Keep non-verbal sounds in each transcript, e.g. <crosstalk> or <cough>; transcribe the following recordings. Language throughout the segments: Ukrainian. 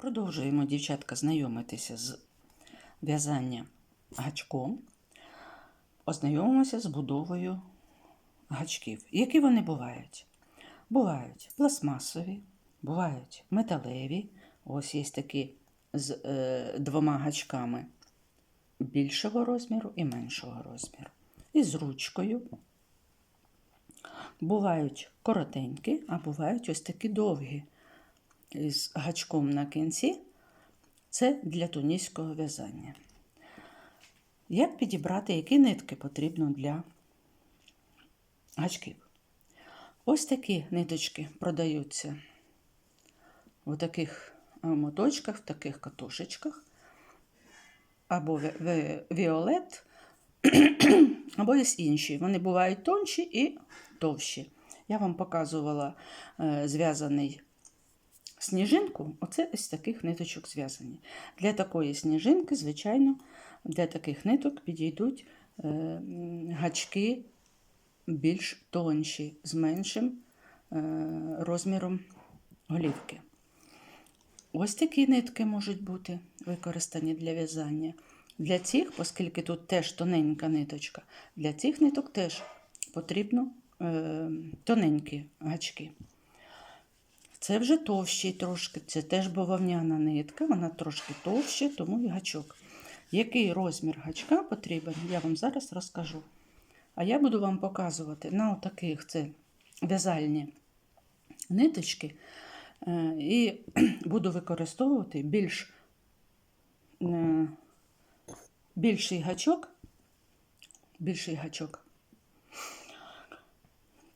Продовжуємо, дівчатка, знайомитися з в'язанням гачком. Ознайомимося з будовою гачків. Які вони бувають? Бувають пластмасові, бувають металеві. Ось є такі з е, двома гачками більшого розміру і меншого розміру. І з ручкою. Бувають коротенькі, а бувають ось такі довгі з гачком на кінці це для туніського в'язання. Як підібрати, які нитки потрібно для гачків? Ось такі ниточки продаються в таких моточках, в таких катушечках, або віолет, <clears throat> або є інші. Вони бувають тонші і товщі. Я вам показувала е, зв'язаний сніжинку, оце із таких ниточок зв'язані. Для такої сніжинки, звичайно, для таких ниток підійдуть е, гачки більш тонші, з меншим е, розміром голівки. Ось такі нитки можуть бути використані для в'язання. Для цих, оскільки тут теж тоненька ниточка, для цих ниток теж потрібно е, тоненькі гачки. Це вже товщий трошки, це теж бавовняна нитка, вона трошки товща, тому і гачок. Який розмір гачка потрібен, я вам зараз розкажу. А я буду вам показувати на отаких це в'язальні ниточки. Е, і <clears throat> буду використовувати більш е, більший гачок. Більший гачок.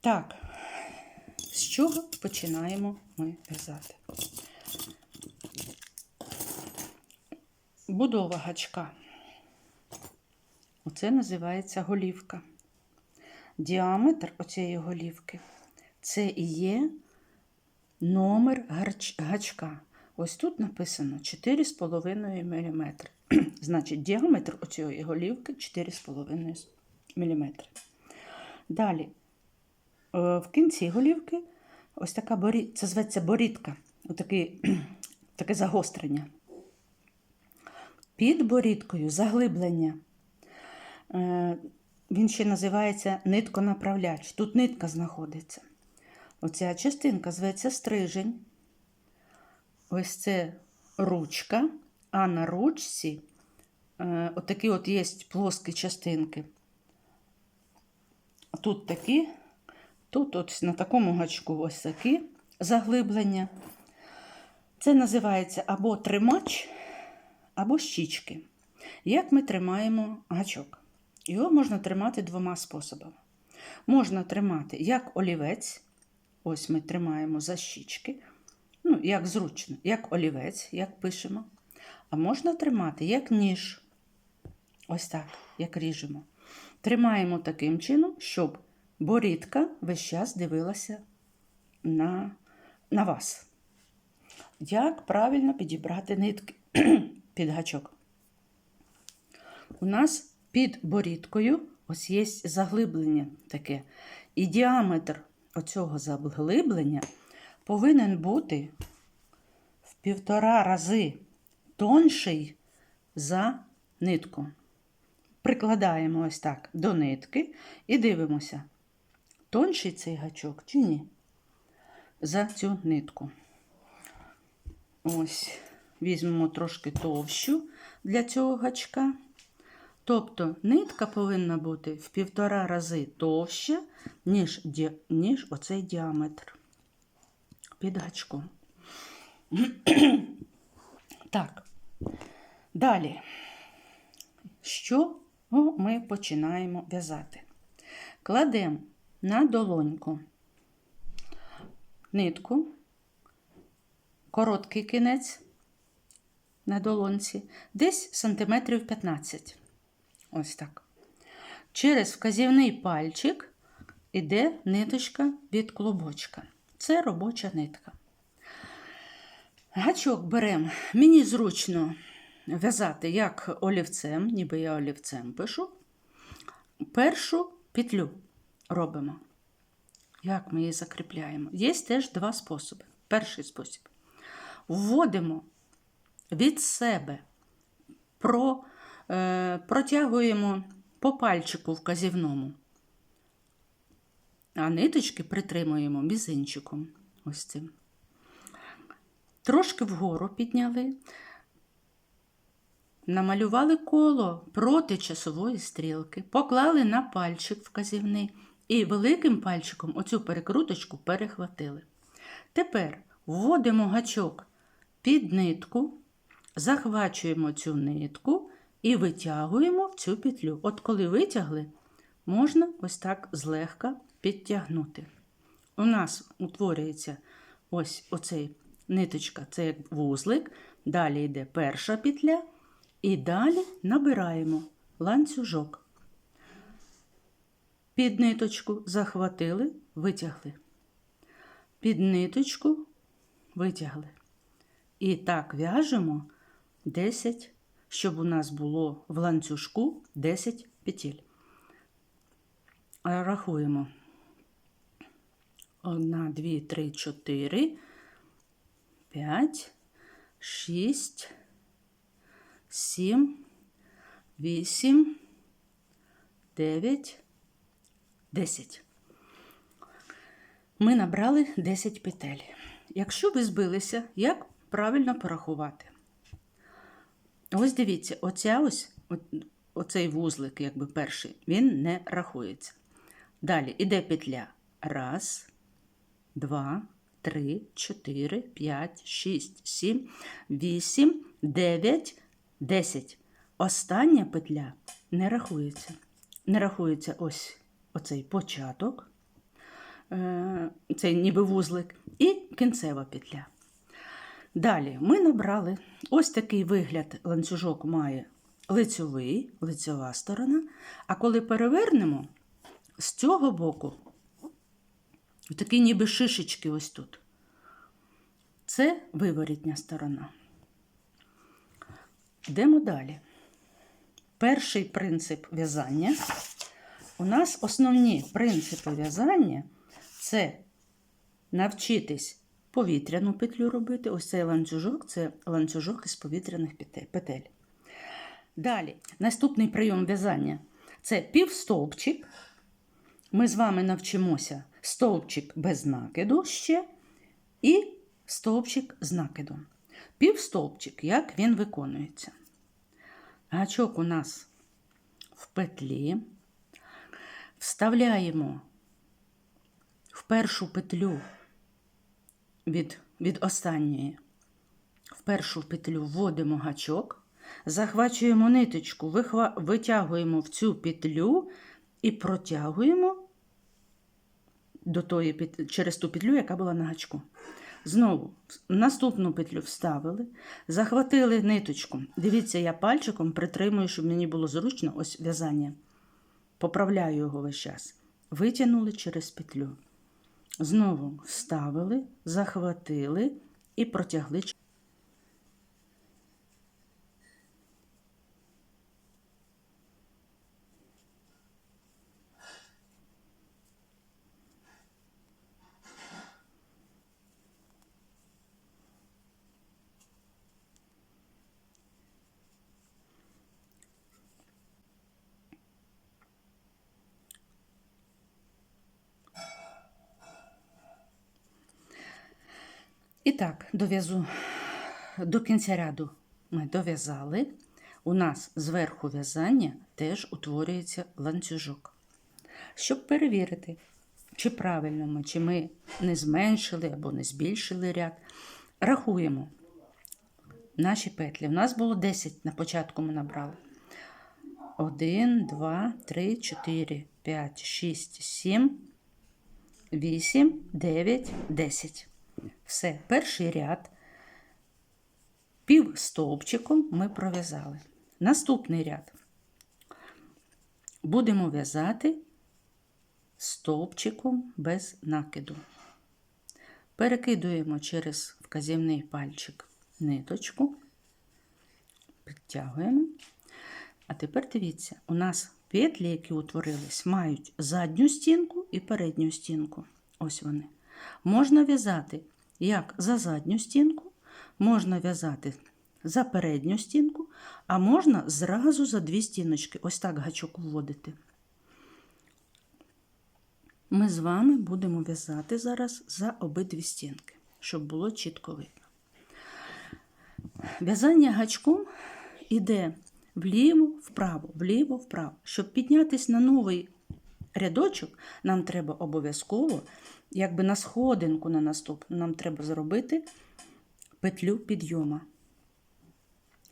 Так, з чого починаємо ми в'язати? Будова гачка. Оце називається голівка. Діаметр оцієї голівки це і є номер гачка. Ось тут написано 4,5 мм. <clears throat> Значить, діаметр оцієї голівки 4,5 мм. Далі Е, в кінці голівки ось така борі... це зветься борідка, Отакий, <clears throat> таке загострення. Під борідкою заглиблення. Е, він ще називається нитконаправляч. Тут нитка знаходиться. Оця частинка зветься стрижень. Ось це ручка, а на ручці е, отакі от є плоскі частинки. Тут такі Тут от на такому гачку ось такі заглиблення. Це називається або тримач, або щічки. Як ми тримаємо гачок? Його можна тримати двома способами. Можна тримати як олівець, ось ми тримаємо за щічки, ну, як зручно, як олівець, як пишемо. А можна тримати як ніж. Ось так, як ріжемо. Тримаємо таким чином, щоб борідка весь час дивилася на, на вас. Як правильно підібрати нитки <clears throat> під гачок? У нас під борідкою ось є заглиблення таке. І діаметр оцього заглиблення повинен бути в півтора рази тонший за нитку. Прикладаємо ось так до нитки і дивимося, тонший цей гачок чи ні? За цю нитку. Ось, візьмемо трошки товщу для цього гачка. Тобто нитка повинна бути в півтора рази товща, ніж ніж оцей діаметр під гачком. <clears throat> Так, далі, що ми починаємо в'язати? Кладемо на долоньку нитку, короткий кінець на долонці, десь сантиметрів 15. Ось так. Через вказівний пальчик іде ниточка від клубочка. Це робоча нитка. Гачок беремо. Мені зручно в'язати як олівцем, ніби я олівцем пишу, першу петлю робимо. Як ми її закріпляємо? Є теж два способи. Перший спосіб. Вводимо від себе про, е, протягуємо по пальчику вказівному, а ниточки притримуємо мізинчиком. Ось цим. Трошки вгору підняли, намалювали коло проти часової стрілки, поклали на пальчик вказівний і великим пальчиком оцю перекруточку перехватили. Тепер вводимо гачок під нитку, захвачуємо цю нитку і витягуємо в цю петлю. От коли витягли, можна ось так злегка підтягнути. У нас утворюється ось оцей ниточка, це як вузлик, далі йде перша петля, і далі набираємо ланцюжок. Під ниточку захватили, витягли. Під ниточку витягли. І так в'яжемо 10, щоб у нас було в ланцюжку 10 петель. Рахуємо. 1, 2, 3, 4, 5, 6, 7, 8, 9, 10. Ми набрали 10 петель. Якщо ви збилися, як правильно порахувати? Ось дивіться, оця ось, оцей вузлик, якби перший, він не рахується. Далі іде петля. Раз, два, три, чотири, п'ять, шість, сім, вісім, дев'ять, десять. Остання петля не рахується. Не рахується ось оцей початок, е, цей ніби вузлик, і кінцева петля. Далі ми набрали ось такий вигляд ланцюжок має лицьовий, лицьова сторона. А коли перевернемо з цього боку, такі ніби шишечки ось тут. Це виворітня сторона. Йдемо далі. Перший принцип в'язання. У нас основні принципи в'язання це навчитись повітряну петлю робити. Ось цей ланцюжок це ланцюжок із повітряних петель. Далі, наступний прийом в'язання це півстовпчик. Ми з вами навчимося стовпчик без накиду ще і стовпчик з накидом. Півстовпчик, як він виконується. Гачок у нас в петлі. Вставляємо в першу петлю від, від останньої, в першу петлю вводимо гачок, захвачуємо ниточку, вихва, витягуємо в цю петлю і протягуємо до тої через ту петлю, яка була на гачку. Знову наступну петлю вставили, захватили ниточку. Дивіться, я пальчиком притримую, щоб мені було зручно ось в'язання. Поправляю його весь час. Витягнули через петлю. Знову вставили, захватили і протягли. І так, дов'язу до кінця ряду ми дов'язали. У нас зверху в'язання теж утворюється ланцюжок. Щоб перевірити, чи правильно ми, чи ми не зменшили або не збільшили ряд, рахуємо наші петлі. У нас було 10 на початку ми набрали. 1, 2, 3, 4, 5, 6, 7, 8, 9, 10. Все, перший ряд пів стовпчиком ми пров'язали. Наступний ряд будемо в'язати стовпчиком без накиду. Перекидуємо через вказівний пальчик ниточку, підтягуємо. А тепер дивіться, у нас петлі, які утворились, мають задню стінку і передню стінку. Ось вони. Можна в'язати як за задню стінку, можна в'язати за передню стінку, а можна зразу за дві стіночки. Ось так гачок вводити. Ми з вами будемо в'язати зараз за обидві стінки, щоб було чітко видно. В'язання гачком іде вліво, вправо, вліво, вправо. Щоб піднятися на новий рядочок, нам треба обов'язково, якби на сходинку на наступну, нам треба зробити петлю підйома.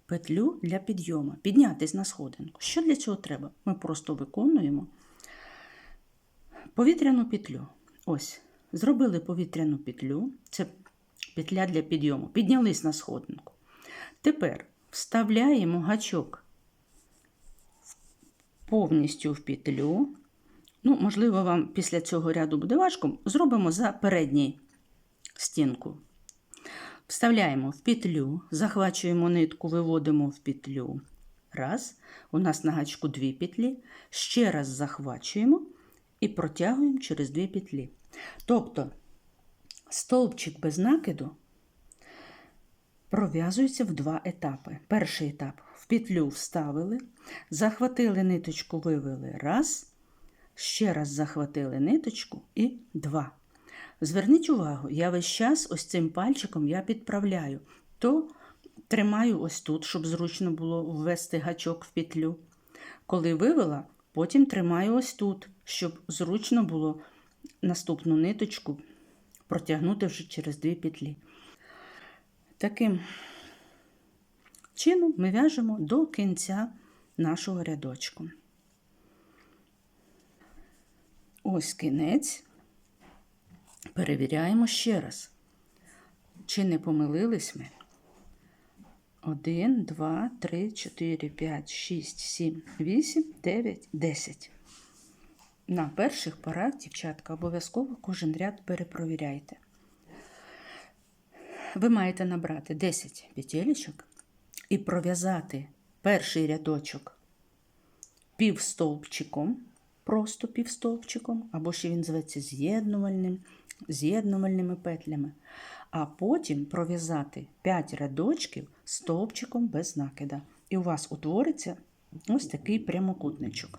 Петлю для підйому. Піднятись на сходинку. Що для цього треба? Ми просто виконуємо повітряну петлю. Ось, зробили повітряну петлю. Це петля для підйому. Піднялись на сходинку. Тепер вставляємо гачок повністю в петлю. Ну, можливо, вам після цього ряду буде важко. Зробимо за передній стінку. Вставляємо в петлю, захвачуємо нитку, виводимо в петлю. Раз. У нас на гачку дві петлі. Ще раз захвачуємо і протягуємо через дві петлі. Тобто стовпчик без накиду пров'язується в два етапи. Перший етап в петлю вставили, захватили ниточку, вивели раз, ще раз захватили ниточку і два. Зверніть увагу, я весь час ось цим пальчиком я підправляю, то тримаю ось тут, щоб зручно було ввести гачок в петлю. Коли вивела, потім тримаю ось тут, щоб зручно було наступну ниточку протягнути вже через дві петлі. Таким чином ми в'яжемо до кінця нашого рядочку. Ось кінець. Перевіряємо ще раз, чи не помилились ми. 1, 2, 3, 4, 5, 6, 7, 8, 9, 10. На перших порах, дівчатка, обов'язково кожен ряд перепровіряйте. Ви маєте набрати 10 петелечок і пров'язати перший рядочок півстовпчиком, просто півстовпчиком, або ще він зветься з'єднувальним, з'єднувальними петлями, а потім пров'язати 5 рядочків стовпчиком без накида. І у вас утвориться ось такий прямокутничок.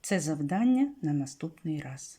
Це завдання на наступний раз.